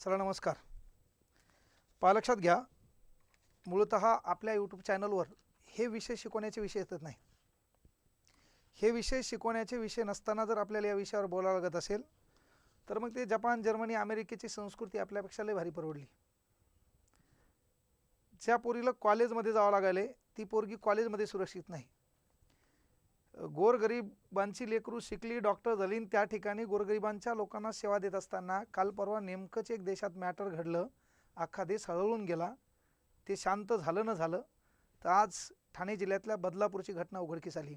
चला नमस्कार. पहा लक्षात घ्या. मूळत आपल्या यूट्यूब चॅनलवर हे विषय शिकवण्याचे विषय येतच नाही. हे विषय शिकवण्याचे विषय नसताना जर आपल्याला या विषयावर बोलावं लागत असेल तर मग ते जपान जर्मनी अमेरिकेची संस्कृती आपल्यापेक्षा लय भारी परवडली. ज्या पोरीला कॉलेजमध्ये जावं लागायले ती पोरगी कॉलेजमध्ये सुरक्षित नाही. गोरगरिबांची लेकरू शिकली डॉक्टर झाली त्या ठिकाणी गोरगरिबांच्या लोकांना सेवा देत असताना काल परवा नेमकंच एक देशात मॅटर घडलं. अख्खा देश हळवळून गेला. ते शांत झालं न झालं तर आज ठाणे जिल्ह्यातल्या बदलापूरची घटना उघडकीस आली.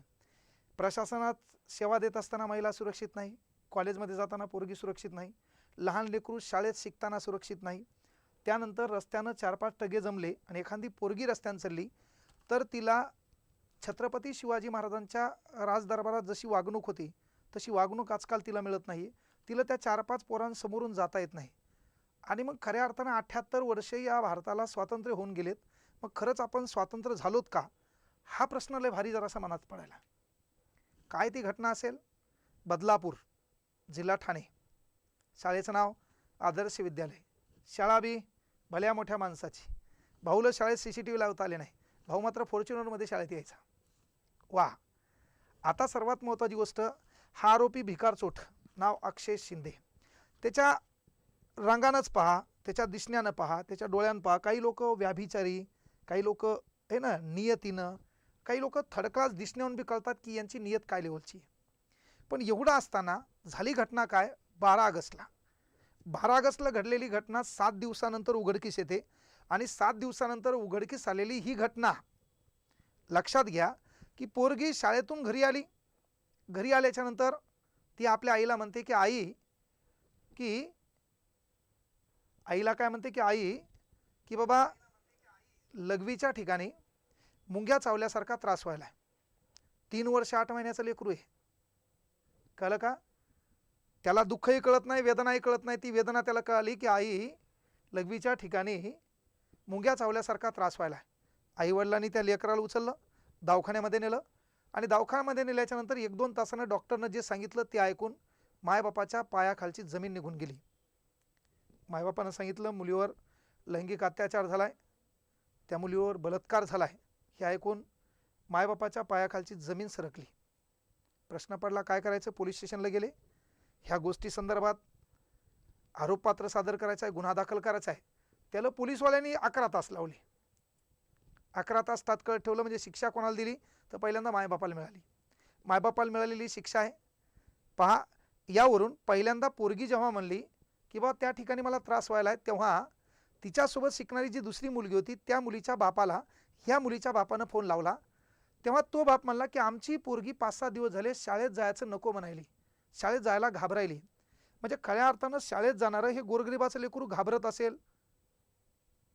प्रशासनात सेवा देत असताना महिला सुरक्षित नाही कॉलेजमध्ये जाताना पोरगी सुरक्षित नाही लहान लेकरू शाळेत शिकताना सुरक्षित नाही. त्यानंतर रस्त्यानं चार पाच टगे जमले आणि एखादी पोरगी रस्त्यानं चालली तर तिला छत्रपती शिवाजी महाराजांच्या राजदरबारात जशी वागणूक होती तशी वागणूक आजकाल तिला मिळत नाही. तिला त्या चार पाच पोरांसमोरून जाता येत नाही. आणि मग खऱ्या अर्थानं अठ्ठ्याहत्तर वर्षे या भारताला स्वातंत्र्य होऊन गेलेत. मग खरंच आपण स्वातंत्र्य झालोत का? हा प्रश्न लय भारी जरासा मनात पडायला. काय ती घटना असेल? बदलापूर जिल्हा ठाणे. शाळेचं नाव आदर्श विद्यालय. शाळा बी भल्या मोठ्या माणसाची. भाऊला शाळेत सी सी टी व्ही लावता आले नाही. भाऊ मात्र फॉर्च्युनरमध्ये शाळेत यायचा. वा. आता सर्वात महत्त्वाची गोष्ट हा आरोपी भिकार चोठ नाव अक्षय शिंदे. त्याच्या रंगानंच पहा त्याच्या दिसण्यानं पहा त्याच्या डोळ्यानं पहा. काही लोक व्याभिचारी काही लोक आहे ना नियतीनं काही लोक थर्ड क्लास दिसण्याहून बी कळतात की यांची नियत काय लेवलची आहे. पण एवढं असताना झाली घटना काय? बारा ऑगस्टला. बारा ऑगस्टला घडलेली घटना सात दिवसानंतर उघडकीस येते आणि सात दिवसानंतर उघडकीस आलेली ही घटना लक्षात घ्या की पोरगी शाळेतून घरी आली. घरी आल्याच्यानंतर ती आपल्या आईला म्हणते की आई की आईला काय म्हणते की आई की बाबा लघवीच्या ठिकाणी मुंग्या चावल्यासारखा त्रास व्हायला आहे तीन वर्ष आठ महिन्याचं लेकरू आहे. कळलं का? त्याला दुःखही कळत नाही वेदनाही कळत नाही. ती वेदना त्याला कळाली की आई लघवीच्या ठिकाणी मुंग्या चावल्यासारखा त्रास व्हायला आहे आईवडिलांनी त्या लेकराला उचललं. दवाखान्यामध्ये नेलं आणि दवाखान्यामध्ये नेल्याच्यानंतर एक दोन तासानं डॉक्टरनं जे सांगितलं ते ऐकून मायबापाच्या पायाखालची जमीन निघून गेली. मायबापानं सांगितलं मुलीवर लैंगिक अत्याचार झाला आहे त्या मुलीवर बलात्कार झाला आहे हे ऐकून मायबापाच्या पायाखालची जमीन सरकली. प्रश्न पडला काय करायचं? पोलीस स्टेशनला गेले? ह्या गोष्टी संदर्भात आरोपपात्र सादर करायचा आहे गुन्हा दाखल करायचा आहे. त्याला पोलीसवाल्यांनी अकरा तास लावले. अकरा तास तात्काळ ठेवलं म्हणजे शिक्षा कोणाला दिली? तर पहिल्यांदा मायबापाला मिळाली. मायबापाला मिळालेली शिक्षा आहे. पहा यावरून पहिल्यांदा पोरगी जेव्हा म्हणली की बा त्या ठिकाणी मला त्रास व्हायला आहे तेव्हा तिच्यासोबत शिकणारी जी दुसरी मुलगी होती त्या मुलीच्या बापाला ह्या मुलीच्या बापानं फोन लावला. तेव्हा तो बाप म्हणला की आमची पोरगी पाच सहा दिवस झाले शाळेत जायचं नको म्हणायली. शाळेत जायला घाबरायली. म्हणजे खऱ्या अर्थानं शाळेत जाणारं हे गोरगरिबाचं लेकरू घाबरत असेल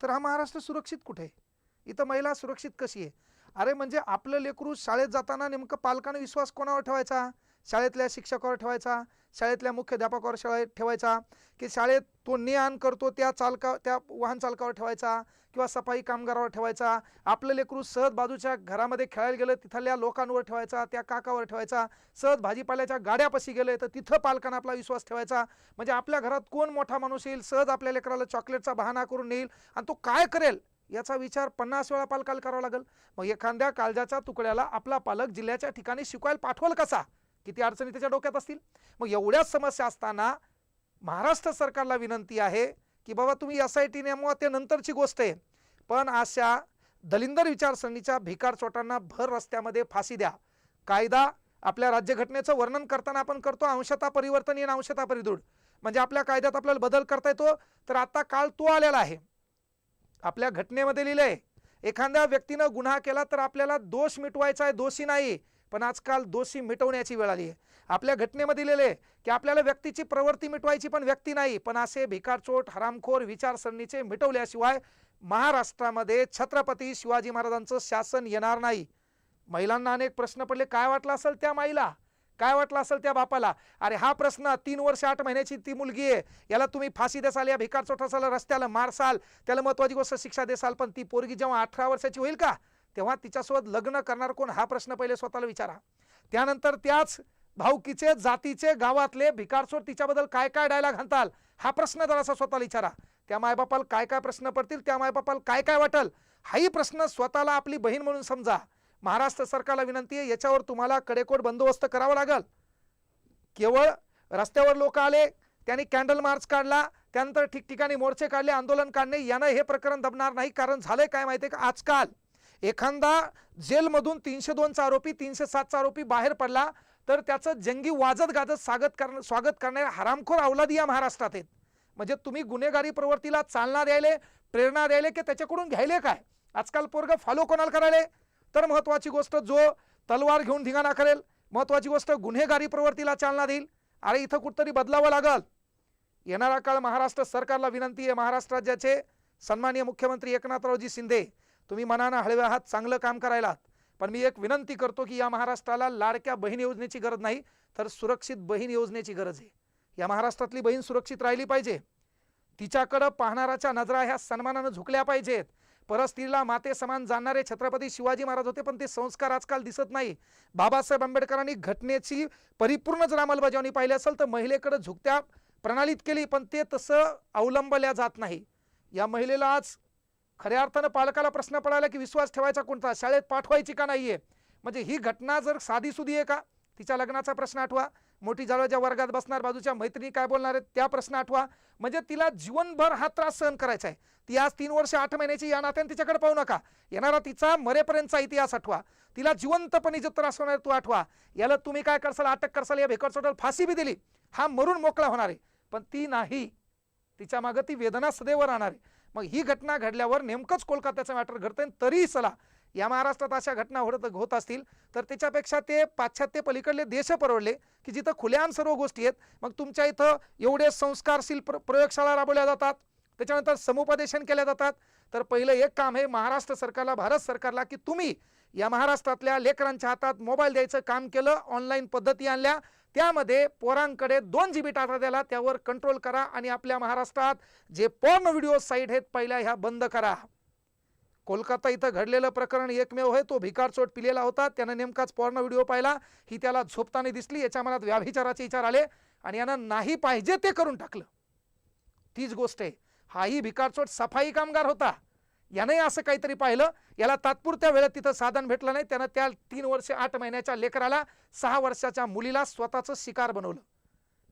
तर हा महाराष्ट्र सुरक्षित कुठे? आहे इथं महिला सुरक्षित कशी आहे? अरे म्हणजे आपलं लेकरू शाळेत जाताना नेमकं पालकानं विश्वास कोणावर ठेवायचा? शाळेतल्या शिक्षकावर ठेवायचा? शाळेतल्या मुख्याध्यापकावर शाळेत ठेवायचा? की शाळेत तो ने आण करतो त्या चालका त्या वाहन चालकावर ठेवायचा? किंवा सफाई कामगारावर ठेवायचा? आपलं लेकरू सहज बाजूच्या घरामध्ये खेळायला गेलं तिथल्या लोकांवर ठेवायचा त्या काकावर ठेवायचा सहज भाजीपाल्याच्या गाड्यापाशी गेलं तर तिथं पालकांना आपला विश्वास ठेवायचा? म्हणजे आपल्या घरात कोण मोठा माणूस येईल सहज आपल्या लेकराला चॉकलेटचा बहाणा करून नेईल आणि तो काय करेल? याचा विचार पन्नास वेळा पालकाला करावा लागेल. मग एखाद्या काळजाच्या तुकड्याला आपला पालक जिल्ह्याच्या ठिकाणी शिकवायला पाठवल कसा? किती अडचणी त्याच्या डोक्यात असतील? मग एवढ्याच समस्या असताना महाराष्ट्र सरकारला विनंती आहे की बाबा तुम्ही एस आय टी नेमवा ते नंतरची गोष्ट आहे. पण अशा दलिंदर विचारसरणीच्या भिकार चोटांना भर रस्त्यामध्ये फाशी द्या. कायदा आपल्या राज्यघटनेचं वर्णन करताना आपण करतो अंशता परिवर्तन येणं अंशता परिदृढ. म्हणजे आपल्या कायद्यात आपल्याला बदल करता येतो तर आता काल तो आलेला आहे. आपल्या घटनेमध्ये लिहिलंय एखाद्या व्यक्तीनं गुन्हा केला तर आपल्याला दोष मिटवायचा आहे दोषी नाही. पण आजकाल दोषी मिटवण्याची वेळ आली आहे. आपल्या घटनेमध्ये लिहिले की आपल्याला व्यक्तीची प्रवृत्ती मिटवायची पण व्यक्ती नाही पण असे भिकारचोट हरामखोर विचारसरणीचे मिटवल्याशिवाय महाराष्ट्रामध्ये छत्रपती शिवाजी महाराजांचं शासन येणार नाही. महिलांना अनेक प्रश्न पडले. काय वाटलं असेल त्या माईला? काय वाटलं असेल त्या बापाला? अरे हा प्रश्न तीन वर्ष आठ महिन्याची ती मुलगी आहे. याला तुम्ही फाशी देसाल या भिकार चोटासाल रस्त्याला मारसाल त्याला महत्वाची गोष्ट शिक्षा देसाल पण ती पोरगी जेव्हा अठरा वर्षाची होईल का? तेव्हा तिच्यासोबत लग्न करणार कोण? हा प्रश्न पहिले स्वतःला विचारा. त्यानंतर त्याच भाऊकीचे जातीचे गावातले भिकारचोट तिच्याबद्दल काय काय डायलॉग घालताल? हा प्रश्न जरासा स्वतःला विचारा. त्या मायबापाला काय काय प्रश्न पडतील? त्या मायबापाला काय काय वाटेल? हाही प्रश्न स्वतःला आपली बहीण म्हणून समजा. महाराष्ट्र सरकारला विनंती आहे याच्यावर तुम्हाला कडेकोट बंदोबस्त करावा लागेल. केवळ रस्त्यावर लोक आले त्यांनी कॅन्डल मार्च काढला त्यानंतर ठिकठिकाणी मोर्चे काढले आंदोलन काढणे यानं हे प्रकरण दबणार नाही कारण झालंय काय माहितीये का? आजकाल एखादा जेलमधून तीनशे दोनचा आरोपी तीनशे सातचा आरोपी बाहेर पडला तर त्याचं जंगी वाजत गाजत स्वागत कर स्वागत करणारे हरामखोर अवलादी या महाराष्ट्रात आहेत. म्हणजे तुम्ही गुन्हेगारी प्रवृत्तीला चालना द्यायले प्रेरणा द्यायले की त्याच्याकडून घ्यायले काय? आजकाल पोरग फॉलो कोणाला करायले? तर महत्वाची गोष्ट जो तलवार घेऊन धिंगाणा करेल महत्वाची गोष्ट गुन्हेगारी प्रवृत्तीला चालना देईल. अरे इथं कुठंतरी बदलावं लागल. येणारा काळ महाराष्ट्र सरकारला विनंती आहे महाराष्ट्र राज्याचे सन्माननीय मुख्यमंत्री एकनाथरावजी शिंदे तुम्ही मनानं हळव्या आहात चांगलं काम करायलात. पण मी एक विनंती करतो की या महाराष्ट्राला लाडक्या बहीण योजनेची गरज नाही तर सुरक्षित बहीण योजनेची गरज आहे. या महाराष्ट्रातली बहीण सुरक्षित राहिली पाहिजे. तिच्याकडं पाहणाराच्या नजरा ह्या सन्मानानं झुकल्या पाहिजेत. परस्त्रीला माते समान जाणणारे छत्रपती शिवाजी महाराज होते पण ते संस्कार आजकाल दिसत नाही. बाबासाहेब आंबेडकरांनी घटनेची परिपूर्ण जर अंमलबजावणी पाहिली असेल तर महिलेकडे झुकत्या प्रणालीत केली पण ते तसं अवलंबल्या जात नाही. या महिलेला आज खऱ्या अर्थानं पालकाला प्रश्न पडायला की विश्वास ठेवायचा कोणता? शाळेत पाठवायची का नाहीये? म्हणजे ही घटना जर साधीसुधी आहे का? तिच्या लग्नाचा प्रश्न आठवा. मोठी जाळवाच्या वर्गात बसणार बाजूच्या मैत्रिणी काय बोलणार आहेत त्या प्रश्न आठवा. म्हणजे तिला जीवनभर हा त्रास सहन करायचा आहे. ती आज तीन वर्ष आठ महिन्याची या नात्याने तिच्याकडे पाहू नका. येणारा तिचा मरेपर्यंतचा इतिहास आठवा. तिला जिवंतपणे जो त्रास होणार तो आठवा. याला तुम्ही काय करसाल अटक करसाल या भेकड फाशी बी दिली. हा मरून मोकळा होणार आहे. पण ती नाही. तिच्या मागं ती वेदना सदैव राहणार आहे. मग ही घटना घडल्यावर नेमकंच कोलकात्याचं मॅटर घडतंय. तरीही चला. या महाराष्ट्रात अशा घटना होत होत असतील तर त्याच्यापेक्षा ते पाश्चात्य पलीकडले देश परवडले की जिथं खुलेआम सर्व गोष्टी आहेत. मग तुमच्या इथं एवढे संस्कारशील प्र प्रयोगशाळा राबवल्या जातात. त्याच्यानंतर समुपदेशन केल्या जातात. तर पहिलं एक काम हे महाराष्ट्र सरकारला भारत सरकारला की तुम्ही या महाराष्ट्रातल्या लेकरांच्या हातात मोबाईल द्यायचं काम केलं ऑनलाईन पद्धती आणल्या. त्यामध्ये पोरांकडे दोन जी बी टाटा द्याला त्यावर कंट्रोल करा आणि आपल्या महाराष्ट्रात जे पॉर्न व्हिडिओ साईट आहेत पहिल्या ह्या बंद करा. कोलकाता इथं घडलेलं प्रकरण एकमेव होय. तो भिकार चोट पिलेला होता. त्यानं नेमकाच पॉर्न व्हिडिओ पाहिला. ही त्याला झोपताना दिसली. याच्या मनात व्याभिचाराचे विचार आले आणि यानं नाही पाहिजे ते करून टाकलं. तीच गोष्ट आहे. हाही भिकारचोट सफाई कामगार होता. यानंही असं काहीतरी पाहिलं. याला तात्पुरत्या वेळेत तिथं साधन भेटलं नाही. त्यानं त्या तीन वर्ष आठ महिन्याच्या लेकराला सहा वर्षाच्या मुलीला स्वतःचं शिकार बनवलं.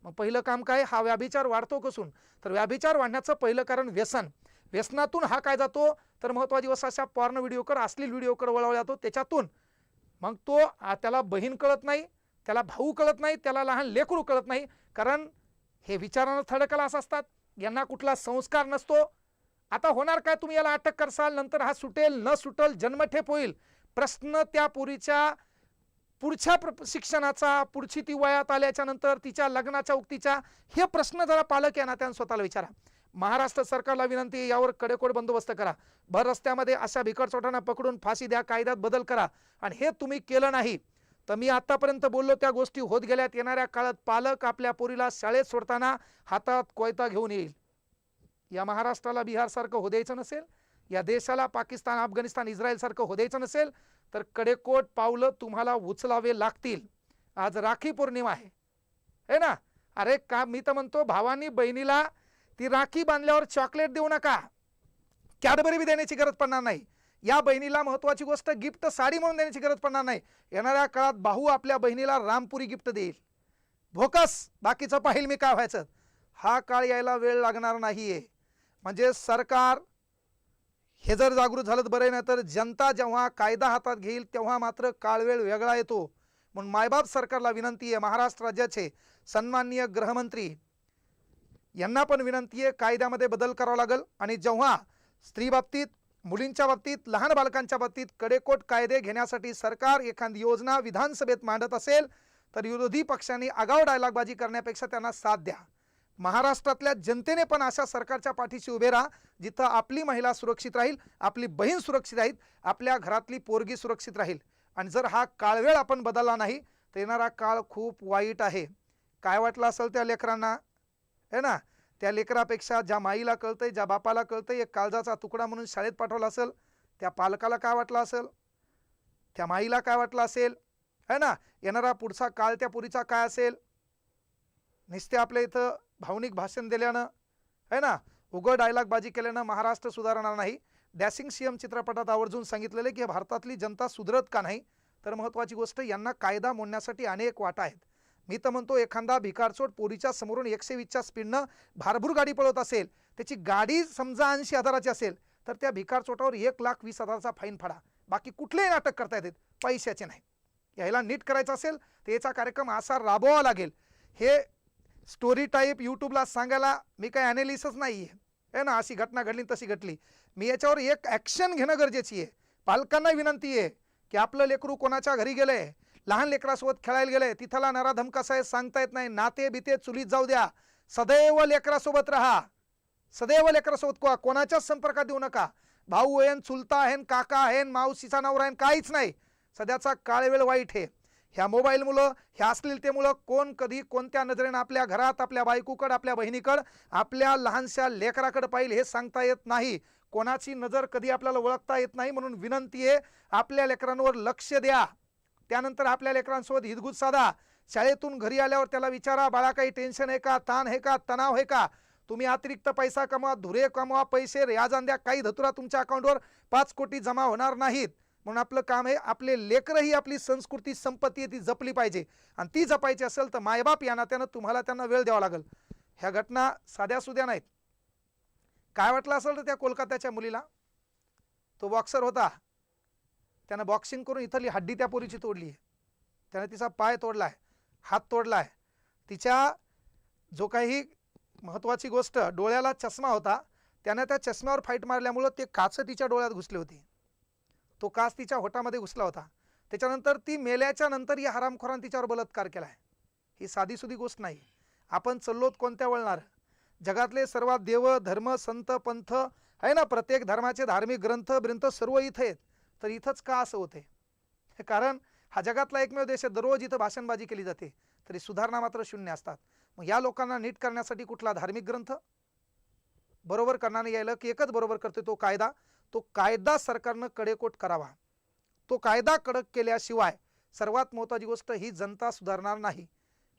मग पहिलं काम काय? हा व्याभिचार वाढतो कसून? तर व्याभिचार वाढण्याचं पहिलं कारण व्यसन. व्यसनातून हा काय जातो? तर महत्त्वा दिवस अशा पॉर्न व्हिडिओकर अश्लील व्हिडिओकर वळवला जातो. त्याच्यातून मग तो त्याला बहीण कळत नाही त्याला भाऊ कळत नाही त्याला लहान लेकरू कळत नाही. कारण हे विचारानं थडकलास असतात. यांना कुठला संस्कार नसतो. आता होणार काय? तुम्ही याला अटक करसाल नंतर हा सुटेल न सुटेल जन्मठेप होईल. प्रश्न त्या पुरीच्या पुढच्या प्र शिक्षणाचा पुढची ती वयात आल्याच्यानंतर तिच्या लग्नाच्या उक्तीच्या हे प्रश्न जरा पालक या नात्यानं स्वतःला विचारा. महाराष्ट्र सरकारला विनंती आहे, यावर कडेकोड बंदोबस्त करा. भर रस्त्यामध्ये अशा भिकटचोटांना पकडून फाशी द्या कायद्यात बदल करा. आणि हे तुम्ही केलं नाही. तर मी आतापर्यंत बोललो त्या गोष्टी होत गेल्यात. येणाऱ्या काळात पालक आपल्या पोरीला शाळेत सोडताना हातात कोयता घेऊन येईल. या महाराष्ट्राला बिहारसारखं हो द्यायचं नसेल या देशाला पाकिस्तान अफगाणिस्तान इस्रायलसारखं हो द्यायचं नसेल तर कडेकोट पावलं तुम्हाला उचलावे लागतील. आज राखी पौर्णिमा आहे. है ना? अरे का मी तर म्हणतो भावानी बहिणीला ती राखी बांधल्यावर चॉकलेट देऊ नका. कॅडबरी बी देण्याची गरज पडणार नाही. या बहिणीला महत्त्वाची गोष्ट गिफ्ट साडी म्हणून देण्याची गरज पडणार नाही. येणाऱ्या काळात भाऊ आपल्या बहिणीला रामपुरी गिफ्ट देईल. भोकस! बाकीचं पाहिल मी काय व्हायचं? हा काळ यायला वेळ लागणार नाही आहे म्हणजे सरकार हे जर जागृत झालं तर बरं नाही तर जनता जेव्हा कायदा हातात घेईल तेव्हा मात्र काळवेळ वेगळा येतो. म्हणून मायबाप सरकारला विनंती आहे महाराष्ट्र राज्याचे सन्माननीय गृहमंत्री यांना पण विनंती आहे कायद्यामध्ये बदल करावा लागेल. आणि जेव्हा स्त्री बाबतीत मुलींच्या बाबतीत लहान बालकांच्या बाबतीत कडेकोट कायदे घेण्यासाठी सरकार एखादी योजना विधानसभेत मांडत असेल तर विरोधी पक्षांनी आगाव डायलॉगबाजी करण्यापेक्षा त्यांना साथ द्या. महाराष्ट्रातल्या जनतेने पण अशा सरकारच्या पाठीशी उभे राहा जिथं आपली महिला सुरक्षित राहील आपली बहीण सुरक्षित राहील आपल्या घरातली पोरगी सुरक्षित राहील. आणि जर हा काळवेळ आपण बदलला नाही तर येणारा काळ खूप वाईट आहे. काय वाटलं असेल त्या लेकरांना? है ना? त्या लेकरापेक्षा ज्या माईला कळतंय ज्या बापाला कळतंय एक काळजाचा तुकडा म्हणून शाळेत पाठवला असेल त्या पालकाला काय वाटलं असेल? त्या माईला काय वाटलं असेल? है ना? येणारा पुढचा काळ त्या पुरीचा काय असेल? नुसते आपल्या इथं भावनिक भाषण दिल्यानं है ना? उघड डायलॉगबाजी केल्यानं महाराष्ट्र सुधारणार नाही. डॅसिंग सीएम चित्रपटात आवर्जून सांगितलेले की भारतातली जनता सुधरत का नाही? तर महत्त्वाची गोष्ट यांना कायदा मोडण्यासाठी अनेक वाटा आहेत. मी तर म्हणतो एखादा भिकारचोट पोरीच्या समोरून एकशे वीसच्या स्पीडनं भारभूर गाडी पळवत असेल त्याची गाडी समजा ऐंशी हजाराची असेल तर त्या भिकारचोटावर एक लाख वीस हजाराचा फाईन फाडा. बाकी कुठलेही नाटक करता येतात पैशाचे नाही. यायला नीट करायचं असेल तर याचा कार्यक्रम असा राबवावा लागेल. हे स्टोरी टाईप यूट्यूबला सांगायला मी काही ॲनालिसिस नाही आहे आहे ना? अशी घटना घडली तशी घडली मी याच्यावर एक ॲक्शन घेणं गरजेची आहे. पालकांना विनंती आहे की आपलं लेकरू कोणाच्या घरी गेलंय? लहान लेकरासोबत खेळायला गेलंय तिथला नराधम कसा आहे सांगता येत नाही. नाते बिते चुलीत जाऊ द्या. सदैव लेकरासोबत राहा. सदैव लेकरासोबत को कोणाच्याच संपर्कात देऊ नका. भाऊ आहेन चुलता आहेन काका आहेन मावशीचा नवरा आहेन काहीच नाही. सध्याचा काळवेळ वाईट आहे. ह्या मोबाईलमुळं ह्या अश्लीलतेमुळं कोण कधी कोणत्या नजरेनं आपल्या घरात आपल्या बायकोकडं आपल्या बहिणीकडं आपल्या लहानशा लेकराकडं पाहिजे हे सांगता येत नाही. कोणाची नजर कधी आपल्याला ओळखता येत नाही म्हणून विनंती आहे. आपल्या लेकरांवर लक्ष द्या. त्यानंतर आपल्या लेकरांसोबत हितगुज साधा. शाळेतून घरी आल्यावर त्याला विचारा बाळा काही टेन्शन आहे का? ताण आहे का? तणाव आहे का? तुम्ही अतिरिक्त पैसा कमवा धुरे कमवा पैसे याजान काही धतुरा तुमच्या अकाउंटवर पाच कोटी जमा होणार नाहीत. म्हणून आपलं काम आहे आपले लेकरं ही आपली संस्कृती संपत्ती आहे ती जपली पाहिजे. आणि ती जपायची असेल तर मायबाप या नात्यानं तुम्हाला त्यांना वेळ द्यावा लागेल. ह्या घटना साध्या सुद्या नाहीत. काय वाटलं असेल तर त्या कोलकात्याच्या मुलीला? तो बॉक्सर होता. त्यानं बॉक्सिंग करून इथली हड्डी त्या पोरीची तोडली आहे. त्यानं तिचा पाय तोडला आहे हात तोडला आहे तिच्या जो काही महत्त्वाची गोष्ट डोळ्याला चष्मा होता त्यानं त्या चष्म्यावर फाईट मारल्यामुळं ते काच तिच्या डोळ्यात घुसले होते. तो काच तिच्या होटामध्ये घुसला होता. त्याच्यानंतर ती मेल्याच्या नंतर या हरामखोरान तिच्यावर बलात्कार केला आहे ही साधीसुधी गोष्ट नाही. आपण चल्लोत कोणत्या वळणार? जगातले सर्वात देव धर्म संत पंथ आहे ना प्रत्येक धर्माचे धार्मिक ग्रंथ ग्रंथ सर्व इथे आहेत. तर इथंच का असं होते कारण हा जगातला एकमेव देश आहे दररोज इथं भाषणबाजी केली जाते. तरी सुधारणा मात्र शून्य असतात. मग या लोकांना नीट करण्यासाठी कुठला धार्मिक ग्रंथ? बरोबर करण्याने यायला की एकच बरोबर करते तो कायदा? तो कायदा सरकारनं कडेकोट करावा. तो कायदा कडक केल्याशिवाय सर्वात महत्त्वाची गोष्ट ही जनता सुधारणार नाही.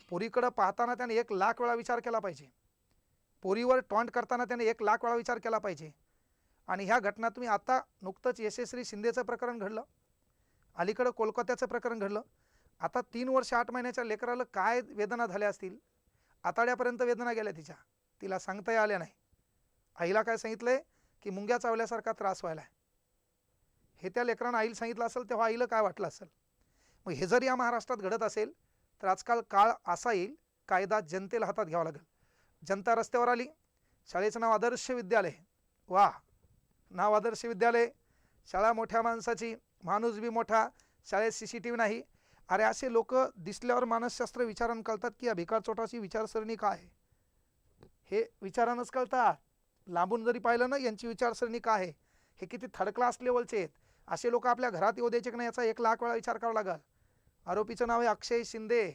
पोरीकडं पाहताना त्याने एक लाख वेळा विचार केला पाहिजे. पोरीवर टॉन्ट करताना त्याने एक लाख वेळा विचार केला पाहिजे. आणि ह्या घटना तुम्ही आता नुकतंच यशस्वी शिंदेचं प्रकरण घडलं अलीकडं कोलकात्याचं प्रकरण घडलं. आता तीन वर्ष आठ महिन्याच्या लेकराला काय वेदना झाल्या असतील? आताड्यापर्यंत वेदना गेल्या तिच्या. तिला सांगता आल्या नाही. आईला काय सांगितलं आहे की मुंग्या चावल्यासारखा त्रास व्हायला आहे. हे त्या लेकरानं आईला सांगितलं असेल तेव्हा आईला काय वाटलं असेल? मग हे जर या महाराष्ट्रात घडत असेल तर आजकाल काळ असा येईल कायदा जनतेला हातात घ्यावा लागेल. जनता रस्त्यावर आली. शाळेचं नाव आदर्श विद्यालय. वा नाव आदर्श विद्यालय शाळा मोठ्या माणसाची माणूस बी मोठा शाळेत सी सी टी व्ही नाही. अरे असे लोक दिसल्यावर मानसशास्त्र विचारानं कळतात की या भिकार चोटाची विचारसरणी काय? आहे हे विचारानंच कळतात. लांबून जरी पाहिलं ना यांची विचारसरणी काय? आहे हे किती थर्ड क्लास लेवलचे आहेत. असे लोक आपल्या घरात येऊ द्यायचे की नाही याचा एक लाख वेळा विचार करावा लागेल. आरोपीचं नाव आहे अक्षय शिंदे.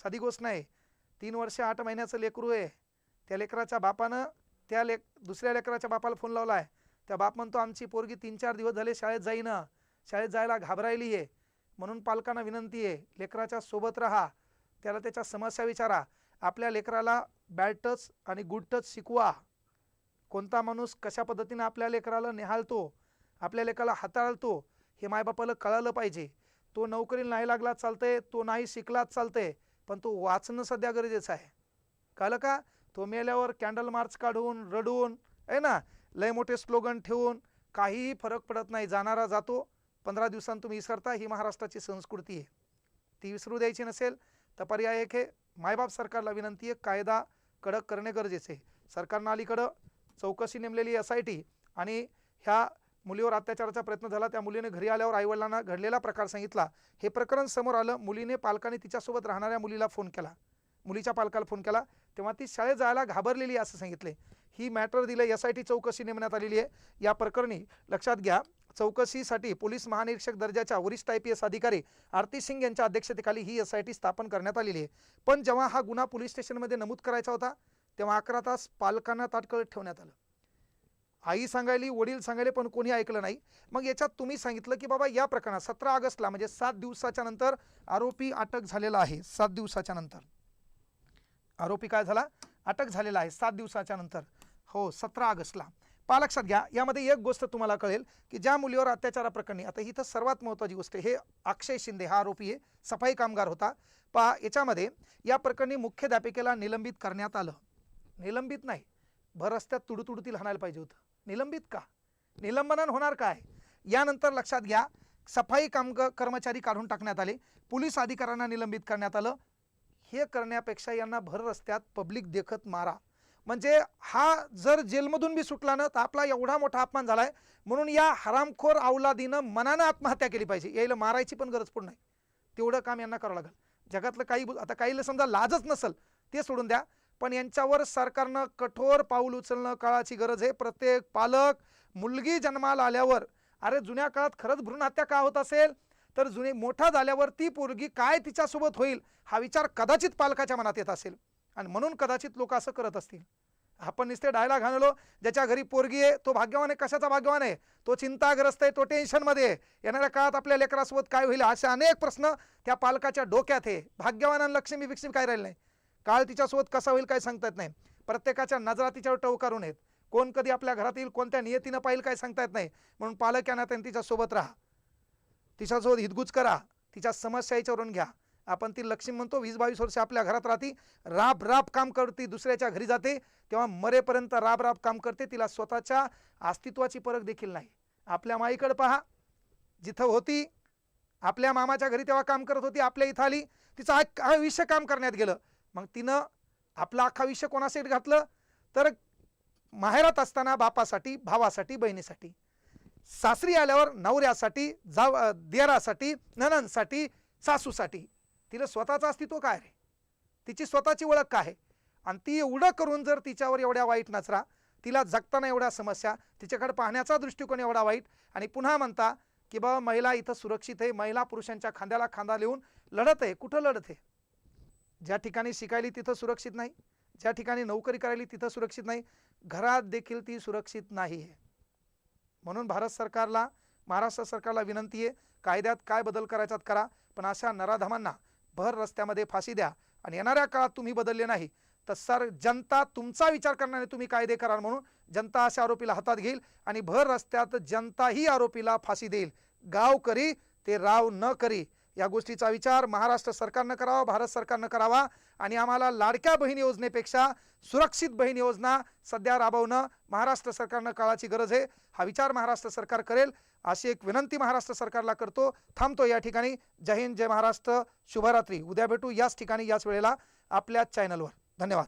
साधी गोष्ट नाही. तीन वर्ष आठ महिन्याचं लेकरू आहे. त्या लेकराच्या बापानं त्या लेक दुसऱ्या लेकराच्या बापाला फोन लावला आहे त्या बाप म्हणतो आमची पोरगी तीन चार दिवस झाले शाळेत जाईना. शाळेत जायला घाबरायली आहे. म्हणून पालकांना विनंती आहे लेकराच्या सोबत राहा. त्याला त्याच्या समस्या विचारा. आपल्या लेकराला बॅड टच आणि गुड टच शिकवा. कोणता माणूस कशा पद्धतीने आपल्या लेकराला निहाळतो आपल्या लेकराला हाताळतो हे मायबापाला कळालं पाहिजे. तो नोकरीला नाही लागला चालतंय तो नाही शिकलाच चालतंय पण तो वाचणं सध्या गरजेचं आहे. कळलं का? तो मेल्यावर कॅन्डल मार्च काढून रडून आहे ना? लय मोठे स्लोगन ठेवून काहीही फरक पडत नाही जाणारा जातो. पंधरा दिवसांत तुम्ही विसरता ही महाराष्ट्राची संस्कृती आहे. ती विसरू द्यायची नसेल तर पर्याय एक हे मायबाप सरकारला विनंती आहे कायदा कडक करणे गरजेचे आहे. सरकारनं अलीकडं चौकशी नेमलेली एस आय टी आणि ह्या मुलीवर अत्याचाराचा प्रयत्न झाला त्या मुलीने घरी आल्यावर आईवडिलांना घडलेला प्रकार सांगितला. हे प्रकरण समोर आलं मुलीने पालकाने तिच्यासोबत राहणाऱ्या मुलीला फोन केला. मुलीच्या पालकाला फोन केला तेव्हा ती शाळेत जायला घाबरलेली असं सांगितले ही मॅटर दिलं एस आय टी चौकशी नेमण्यात आलेली आहे. या प्रकरणी लक्षात घ्या चौकशीसाठी पोलीस महानिरीक्षक दर्जाच्या वरिष्ठ आय पी एस अधिकारी आरती सिंग यांच्या अध्यक्षतेखाली ही एस आय टी स्थापन करण्यात आलेली आहे. पण जेव्हा हा गुन्हा पोलीस स्टेशनमध्ये नमूद करायचा होता तेव्हा अकरा तास पालकांना ताटकळत ठेवण्यात आलं. आई सांगायली वडील सांगायले पण कोणी ऐकलं नाही. मग याच्यात तुम्ही सांगितलं की बाबा या प्रकरणात सतरा ऑगस्टला म्हणजे सात दिवसाच्या नंतर आरोपी अटक झालेला आहे. सात दिवसाच्या नंतर. आरोपी काय झाला? अटक झालेला आहे सात दिवसाच्या नंतर. हो सतरा ऑगस्टला. पा लक्षात घ्या यामध्ये एक गोष्ट तुम्हाला कळेल की ज्या मुलीवर अत्याचाराप्रकरणी आता इथं सर्वात महत्त्वाची गोष्ट आहे, हे अक्षय शिंदे हा आरोपी आहे सफाई कामगार होता. पहा याच्यामध्ये या प्रकरणी मुख्याध्यापिकेला निलंबित करण्यात आलं. निलंबित नाही भर रस्त्यात तुडुतुडुतील हाणायला पाहिजे होतं. निलंबित का? निलंबनन होणार काय? यानंतर लक्षात घ्या सफाई कामग कर्मचारी काढून टाकण्यात आले पोलीस अधिकाऱ्यांना निलंबित करण्यात आलं. हे करण्यापेक्षा यांना भर रस्त्यात पब्लिक देखत मारा. म्हणजे हा जर जेलमधून बी सुटला ना तर आपला एवढा मोठा अपमान झालाय. म्हणून या हरामखोर अवलादीनं मनानं आत्महत्या केली पाहिजे. यायला मारायची पण गरज पण नाही तेवढं काम यांना करावं लागेल. जगातलं काही आता काहीला समजा लाजच नसल ते सोडून द्या. पण यांच्यावर सरकारनं कठोर पाऊल उचलणं काळाची गरज आहे. प्रत्येक पालक मुलगी जन्माला आल्यावर अरे जुन्या काळात खरंच भ्रूण हत्या का होत असेल? तर जुने मोठा झाल्यावर ती पोरगी काय तिच्यासोबत होईल? हा विचार कदाचित पालकाच्या मनात येत असेल. आणि म्हणून कदाचित लोक असं करत असतील. आपण नुसते डायला घाललो ज्याच्या घरी पोरगी आहे तो भाग्यवान आहे कशाचा भाग्यवान आहे? तो चिंताग्रस्त आहे तो टेन्शनमध्ये आहे. येणाऱ्या काळात आपल्या लेकरासोबत काय होईल असे अनेक प्रश्न त्या पालकाच्या डोक्यात आहे. भाग्यवानानं लक्ष्मी बिक्ष्मी काय राहिलं नाही? काळ तिच्यासोबत कसा होईल काय सांगता येत नाही. प्रत्येकाच्या नजरा तिच्यावर टवकारून आहेत. कोण कधी आपल्या घरात येईल कोणत्या नियतीनं पाहिजे काय सांगता येत नाही. म्हणून पालक या नात्याने तिच्यासोबत राहा. तिच्यासोबत हितगुज करा. तिच्या समस्या याच्यावरून घ्या. आपण ती लक्ष्मी म्हणतो वीस बावीस वर्ष आपल्या घरात राहते राब राब काम करते दुसऱ्याच्या घरी जाते तेव्हा मरेपर्यंत राब राब काम करते तिला स्वतःच्या अस्तित्वाची परख देखील नाही. आपल्या माईकडं पहा जिथं होती आपल्या मामाच्या घरी तेव्हा काम करत होती आपल्या इथं आली तिचं आयुष्य काम करण्यात गेलं. मग तिनं आपलं अख्खा आयुष्य कोणासाठी घातलं? तर माहेरात असताना बापासाठी भावासाठी बहिणीसाठी. सासरी आल्यावर नवऱ्यासाठी जाव देरासाठी ननंदसाठी सासूसाठी. तिला स्वतःचं अस्तित्व काय रे तिची स्वतःची ओळख काय आहे? आणि ती एवढं करून जर तिच्यावर एवढ्या वाईट नचरा तिला जगताना एवढ्या समस्या तिच्याकडे पाहण्याचा दृष्टिकोन एवढा वाईट आणि पुन्हा म्हणता की बाबा महिला इथं सुरक्षित आहे महिला पुरुषांच्या खांद्याला खांदा लिहून लढत आहे. कुठं लढत आहे? ज्या ठिकाणी शिकायली तिथं सुरक्षित नाही ज्या ठिकाणी नोकरी करायली तिथं सुरक्षित नाही घरात देखील ती सुरक्षित नाही आहे. म्हणून भारत सरकारला महाराष्ट्र सरकारला विनंती आहे कायद्यात काय बदल करायचात करा पण अशा नराधमांना भर रस्त्यामध्ये फाशी द्या आणि येणाऱ्या काळात तुम्ही बदलले नाही. तर सर जनता तुमचा विचार करणारे तुम्ही कायदे कराल म्हणून जनता अशा आरोपीला हातात घेईल आणि भर रस्त्यात जनता ही आरोपीला फाशी देईल. गाव करी ते राव न करी. या गोष्टीचा विचार महाराष्ट्र सरकारनं करावा भारत सरकारनं करावा आणि आम्हाला लाडक्या बहीण योजनेपेक्षा सुरक्षित बहीण योजना सध्या राबवणं महाराष्ट्र सरकारनं काळाची गरज आहे. हा विचार महाराष्ट्र सरकार करेल. अशी एक विनंती महाराष्ट्र सरकारला करतो. थांबतो या ठिकाणी. जय हिंद जय महाराष्ट्र. शुभरात्री. उद्या भेटू याच ठिकाणी याच वेळेला आपल्या चॅनलवर धन्यवाद.